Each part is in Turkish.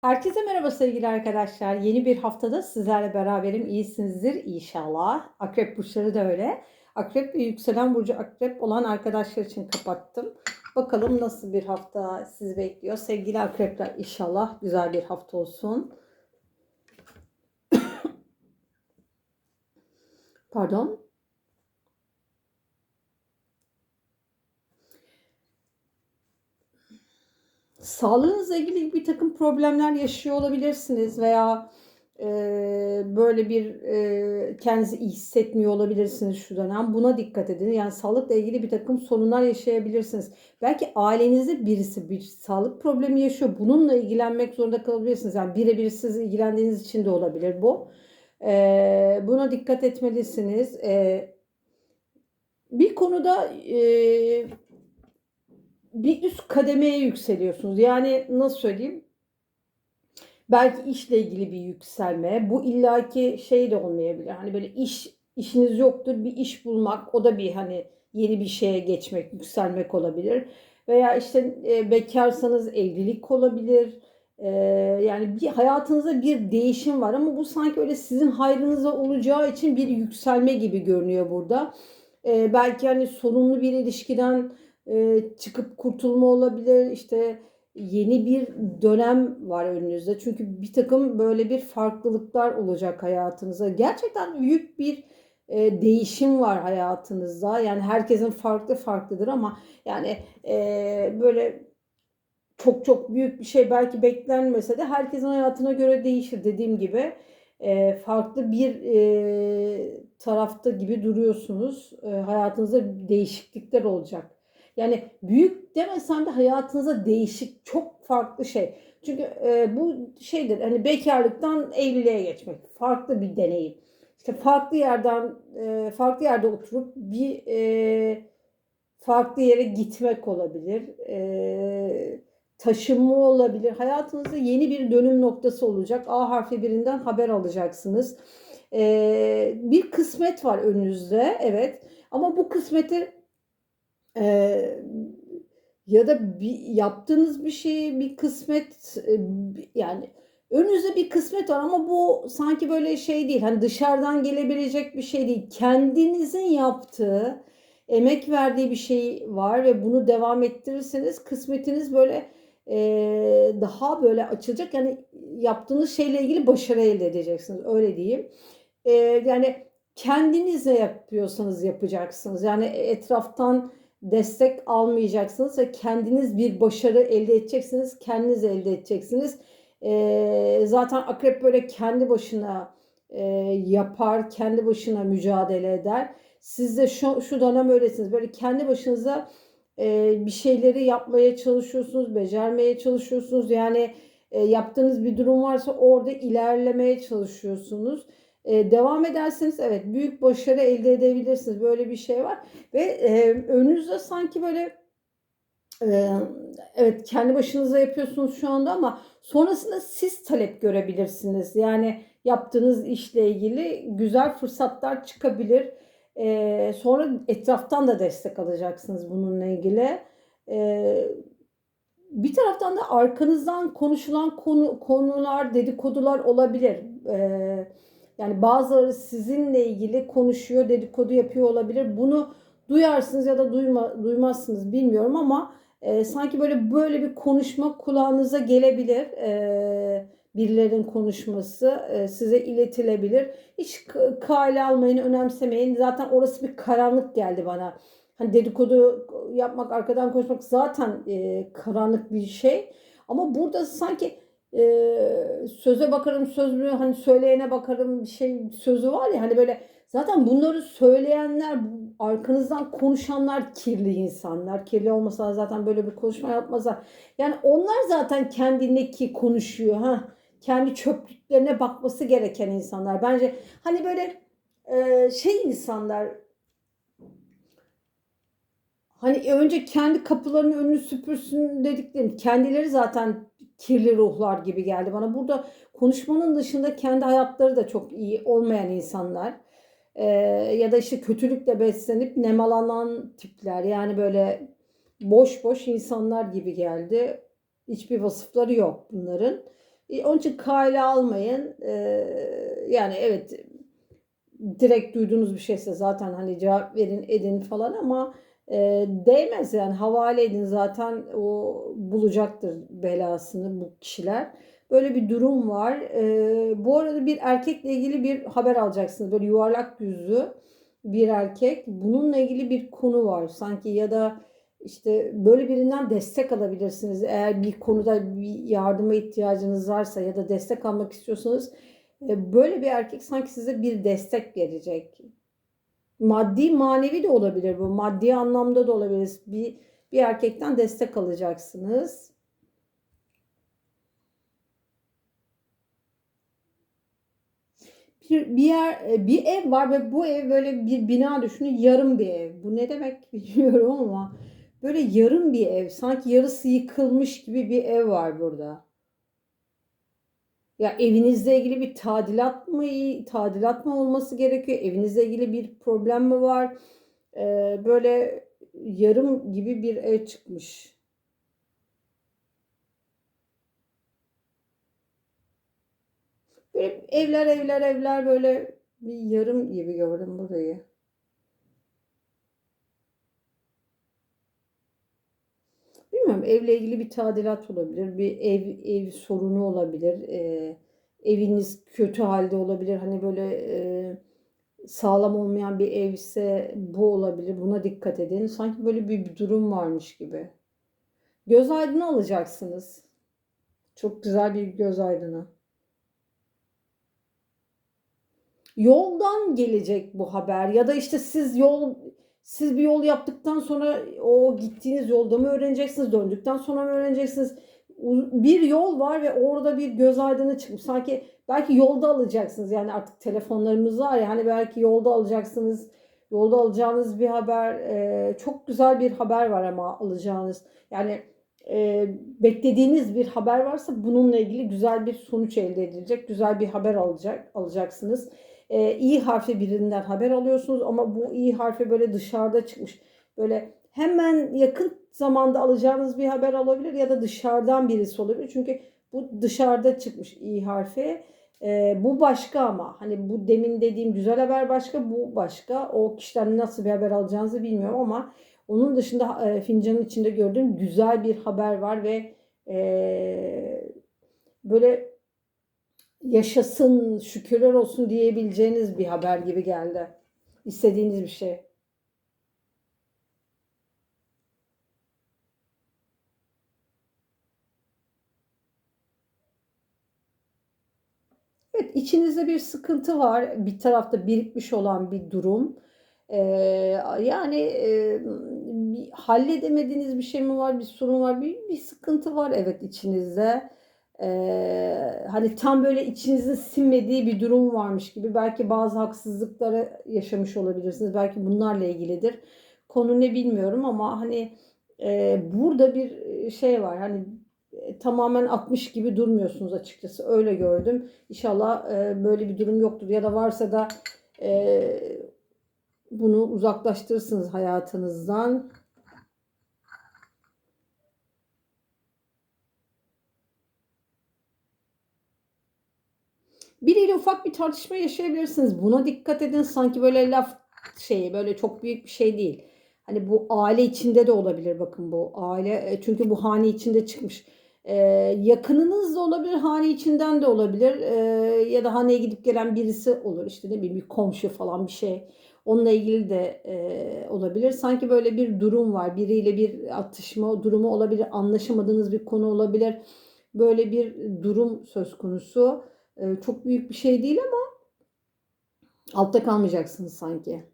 Herkese merhaba sevgili arkadaşlar. Yeni bir haftada sizlerle beraberim. İyisinizdir inşallah. Akrep burçları da öyle. Akrep ve yükselen burcu akrep olan arkadaşlar için kapattım. Bakalım nasıl bir hafta sizi bekliyor. Sevgili akrepler inşallah güzel bir hafta olsun. Pardon. Sağlığınızla ilgili bir takım problemler yaşıyor olabilirsiniz veya e, böyle bir e, kendinizi iyi hissetmiyor olabilirsiniz şu dönem. Buna dikkat edin. Yani sağlıkla ilgili bir takım sorunlar yaşayabilirsiniz. Belki ailenizde birisi bir sağlık problemi yaşıyor. Bununla ilgilenmek zorunda kalabilirsiniz. Yani birebir siz ilgilendiğiniz için de olabilir bu. E, buna dikkat etmelisiniz. E, bir konuda e, bir üst kademeye yükseliyorsunuz. Yani nasıl söyleyeyim? Belki işle ilgili bir yükselme. Bu illaki şey de olmayabilir. Hani böyle iş işiniz yoktur bir iş bulmak. O da bir hani yeni bir şeye geçmek, yükselmek olabilir. Veya işte e, bekarsanız evlilik olabilir. E, yani bir hayatınızda bir değişim var ama bu sanki öyle sizin hayrınıza olacağı için bir yükselme gibi görünüyor burada. E, belki hani sorunlu bir ilişkiden çıkıp kurtulma olabilir. İşte yeni bir dönem var önünüzde. Çünkü bir takım böyle bir farklılıklar olacak hayatınıza. Gerçekten büyük bir e, değişim var hayatınızda. Yani herkesin farklı farklıdır ama yani e, böyle çok çok büyük bir şey belki beklenmese de herkesin hayatına göre değişir dediğim gibi. E, farklı bir e, tarafta gibi duruyorsunuz. E, hayatınızda değişiklikler olacak. Yani büyük demesem de hayatınıza değişik çok farklı şey. Çünkü e, bu şeydir hani bekarlıktan evliliğe geçmek farklı bir deneyim. İşte farklı yerden e, farklı yerde oturup bir e, farklı yere gitmek olabilir. E, taşınma olabilir. Hayatınızda yeni bir dönüm noktası olacak. A harfi birinden haber alacaksınız. E, bir kısmet var önünüzde evet. Ama bu kısmeti ee, ya da bir, yaptığınız bir şeyi bir kısmet yani önünüzde bir kısmet var ama bu sanki böyle şey değil. Hani dışarıdan gelebilecek bir şey değil. Kendinizin yaptığı, emek verdiği bir şey var ve bunu devam ettirirseniz kısmetiniz böyle e, daha böyle açılacak. Yani yaptığınız şeyle ilgili başarı elde edeceksiniz. Öyle diyeyim. E, yani kendinizle yapıyorsanız yapacaksınız. Yani etraftan destek almayacaksınız ve kendiniz bir başarı elde edeceksiniz. Kendiniz elde edeceksiniz. E, zaten akrep böyle kendi başına e, yapar, kendi başına mücadele eder. Siz de şu, şu dönem öylesiniz. Böyle kendi başınıza e, bir şeyleri yapmaya çalışıyorsunuz, becermeye çalışıyorsunuz. Yani e, yaptığınız bir durum varsa orada ilerlemeye çalışıyorsunuz. Ee, devam ederseniz evet büyük başarı elde edebilirsiniz. Böyle bir şey var. Ve e, önünüzde sanki böyle e, evet kendi başınıza yapıyorsunuz şu anda ama sonrasında siz talep görebilirsiniz. Yani yaptığınız işle ilgili güzel fırsatlar çıkabilir. E, sonra etraftan da destek alacaksınız bununla ilgili. E, bir taraftan da arkanızdan konuşulan konu konular, dedikodular olabilir. E, yani bazıları sizinle ilgili konuşuyor, dedikodu yapıyor olabilir. Bunu duyarsınız ya da duyma, duymazsınız bilmiyorum ama e, sanki böyle böyle bir konuşma kulağınıza gelebilir. E, birilerinin konuşması e, size iletilebilir. Hiç kale almayın, önemsemeyin. Zaten orası bir karanlık geldi bana. Hani dedikodu yapmak, arkadan konuşmak zaten e, karanlık bir şey. Ama burada sanki e, söze bakarım söz mü hani söyleyene bakarım bir şey sözü var ya hani böyle zaten bunları söyleyenler arkanızdan konuşanlar kirli insanlar. Kirli olmasa zaten böyle bir konuşma yapmazlar. Yani onlar zaten kendindeki konuşuyor ha. Kendi çöplüklerine bakması gereken insanlar. Bence hani böyle e, şey insanlar Hani önce kendi kapılarının önünü süpürsün dediklerim kendileri zaten kirli ruhlar gibi geldi bana. Burada konuşmanın dışında kendi hayatları da çok iyi olmayan insanlar. Ee, ya da işte kötülükle beslenip nemalanan tipler. Yani böyle boş boş insanlar gibi geldi. Hiçbir vasıfları yok bunların. E, onun için kale almayın. E, yani evet direkt duyduğunuz bir şeyse zaten hani cevap verin edin falan ama e, değmez yani havale edin zaten o bulacaktır belasını bu kişiler. Böyle bir durum var. E, bu arada bir erkekle ilgili bir haber alacaksınız. Böyle yuvarlak yüzlü bir erkek. Bununla ilgili bir konu var sanki ya da işte böyle birinden destek alabilirsiniz. Eğer bir konuda bir yardıma ihtiyacınız varsa ya da destek almak istiyorsanız e, böyle bir erkek sanki size bir destek verecek. Maddi manevi de olabilir bu. Maddi anlamda da olabilir. Bir, bir erkekten destek alacaksınız. Bir, bir yer e, bir ev var ve bu ev böyle bir bina düşünün yarım bir ev. Bu ne demek bilmiyorum ama böyle yarım bir ev. Sanki yarısı yıkılmış gibi bir ev var burada. Ya evinizle ilgili bir tadilat mı tadilat mı olması gerekiyor? Evinizle ilgili bir problem mi var? Ee, böyle yarım gibi bir ev çıkmış. Böyle evler evler evler böyle bir yarım gibi gördüm burayı. Bilmiyorum evle ilgili bir tadilat olabilir. Bir ev ev sorunu olabilir. Ee, eviniz kötü halde olabilir. Hani böyle e, sağlam olmayan bir evse bu olabilir. Buna dikkat edin. Sanki böyle bir durum varmış gibi. Göz aydını alacaksınız. Çok güzel bir göz aydını. Yoldan gelecek bu haber ya da işte siz yol siz bir yol yaptıktan sonra o gittiğiniz yolda mı öğreneceksiniz, döndükten sonra mı öğreneceksiniz? Bir yol var ve orada bir göz aydını çıkmış. Sanki belki yolda alacaksınız. Yani artık telefonlarımız var ya hani belki yolda alacaksınız. Yolda alacağınız bir haber e, çok güzel bir haber var ama alacağınız. Yani e, beklediğiniz bir haber varsa bununla ilgili güzel bir sonuç elde edilecek. Güzel bir haber alacak alacaksınız e, i harfi birinden haber alıyorsunuz ama bu i harfi böyle dışarıda çıkmış. Böyle hemen yakın zamanda alacağınız bir haber olabilir ya da dışarıdan birisi olabilir. Çünkü bu dışarıda çıkmış i harfi. E, bu başka ama hani bu demin dediğim güzel haber başka bu başka. O kişiden nasıl bir haber alacağınızı bilmiyorum ama onun dışında e, fincanın içinde gördüğüm güzel bir haber var ve e, böyle yaşasın, şükürler olsun diyebileceğiniz bir haber gibi geldi. İstediğiniz bir şey. Evet, içinizde bir sıkıntı var. Bir tarafta birikmiş olan bir durum. Ee, yani e, bir halledemediğiniz bir şey mi var, bir sorun var, bir, bir sıkıntı var evet içinizde. Ee, hani tam böyle içinizin sinmediği bir durum varmış gibi belki bazı haksızlıkları yaşamış olabilirsiniz. Belki bunlarla ilgilidir. Konu ne bilmiyorum ama hani e, burada bir şey var. Hani e, tamamen atmış gibi durmuyorsunuz açıkçası. Öyle gördüm. İnşallah e, böyle bir durum yoktur. Ya da varsa da e, bunu uzaklaştırırsınız hayatınızdan. Biriyle ufak bir tartışma yaşayabilirsiniz. Buna dikkat edin. Sanki böyle laf şeyi böyle çok büyük bir şey değil. Hani bu aile içinde de olabilir bakın bu aile e, çünkü bu hane içinde çıkmış. Ee, yakınınız da olabilir, hane içinden de olabilir ee, ya da haneye gidip gelen birisi olur işte ne bileyim bir komşu falan bir şey. Onunla ilgili de e, olabilir. Sanki böyle bir durum var. Biriyle bir atışma durumu olabilir. Anlaşamadığınız bir konu olabilir. Böyle bir durum söz konusu. Ee, çok büyük bir şey değil ama altta kalmayacaksınız sanki.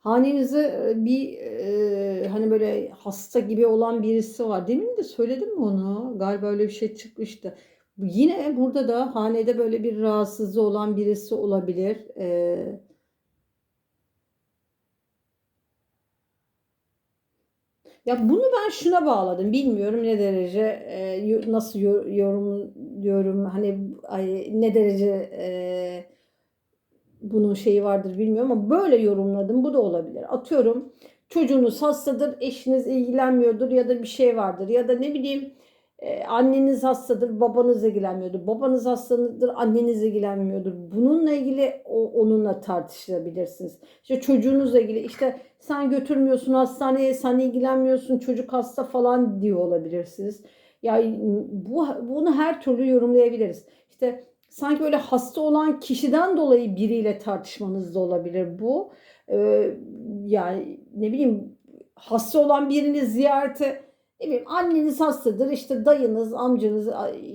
Hanenizde e, bir e, hani böyle hasta gibi olan birisi var. Demin de söyledim mi onu? Galiba öyle bir şey çıkmıştı. Yine burada da hanede böyle bir rahatsızlığı olan birisi olabilir. E, Ya bunu ben şuna bağladım. Bilmiyorum ne derece e, nasıl yorum diyorum hani ay, ne derece e, bunun şeyi vardır bilmiyorum ama böyle yorumladım. Bu da olabilir. Atıyorum çocuğunuz hastadır, eşiniz ilgilenmiyordur ya da bir şey vardır ya da ne bileyim e, anneniz hastadır, babanız ilgilenmiyordur. Babanız hastadır, anneniz ilgilenmiyordur. Bununla ilgili o, onunla tartışabilirsiniz. İşte çocuğunuzla ilgili işte sen götürmüyorsun hastaneye, sen ilgilenmiyorsun, çocuk hasta falan diyor olabilirsiniz. Yani bu bunu her türlü yorumlayabiliriz. İşte sanki böyle hasta olan kişiden dolayı biriyle tartışmanız da olabilir bu. Ee, yani ne bileyim hasta olan birini ziyarete ne bileyim anneniz hastadır işte dayınız, amcanız,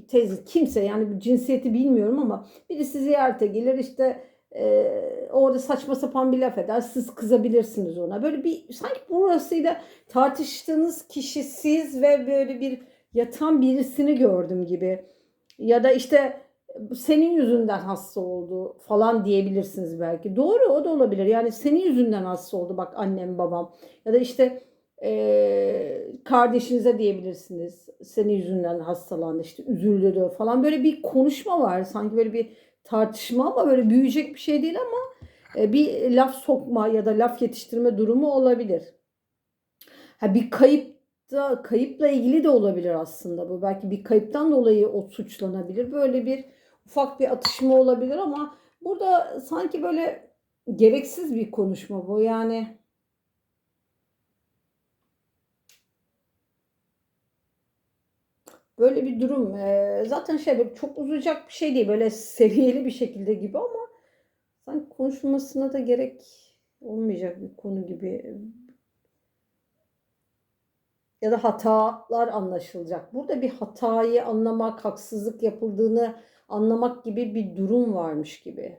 teyze kimse yani cinsiyeti bilmiyorum ama birisi ziyarete gelir işte e, orada saçma sapan bir laf eder siz kızabilirsiniz ona. Böyle bir sanki burasıyla tartıştığınız kişi siz ve böyle bir yatan birisini gördüm gibi. Ya da işte senin yüzünden hasta oldu falan diyebilirsiniz belki. Doğru o da olabilir. Yani senin yüzünden hasta oldu bak annem babam. Ya da işte e, kardeşinize diyebilirsiniz. Senin yüzünden hastalandı işte üzüldü falan. Böyle bir konuşma var. Sanki böyle bir tartışma ama böyle büyüyecek bir şey değil ama e, bir laf sokma ya da laf yetiştirme durumu olabilir. Ha bir kayıp da kayıpla ilgili de olabilir aslında bu. Belki bir kayıptan dolayı o suçlanabilir. Böyle bir ufak bir atışma olabilir ama burada sanki böyle gereksiz bir konuşma bu. Yani böyle bir durum. Ee, zaten şey böyle çok uzayacak bir şey değil. Böyle seviyeli bir şekilde gibi ama sanki konuşulmasına da gerek olmayacak bir konu gibi ya da hatalar anlaşılacak. Burada bir hatayı anlamak, haksızlık yapıldığını anlamak gibi bir durum varmış gibi.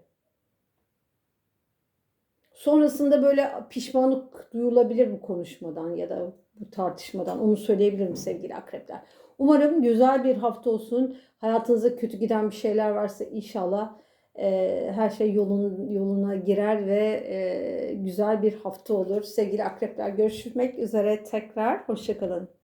Sonrasında böyle pişmanlık duyulabilir bu konuşmadan ya da bu tartışmadan. Onu söyleyebilirim sevgili akrepler. Umarım güzel bir hafta olsun. Hayatınızda kötü giden bir şeyler varsa inşallah e, her şey yolun, yoluna girer ve e, güzel bir hafta olur. Sevgili akrepler görüşmek üzere tekrar. Hoşçakalın.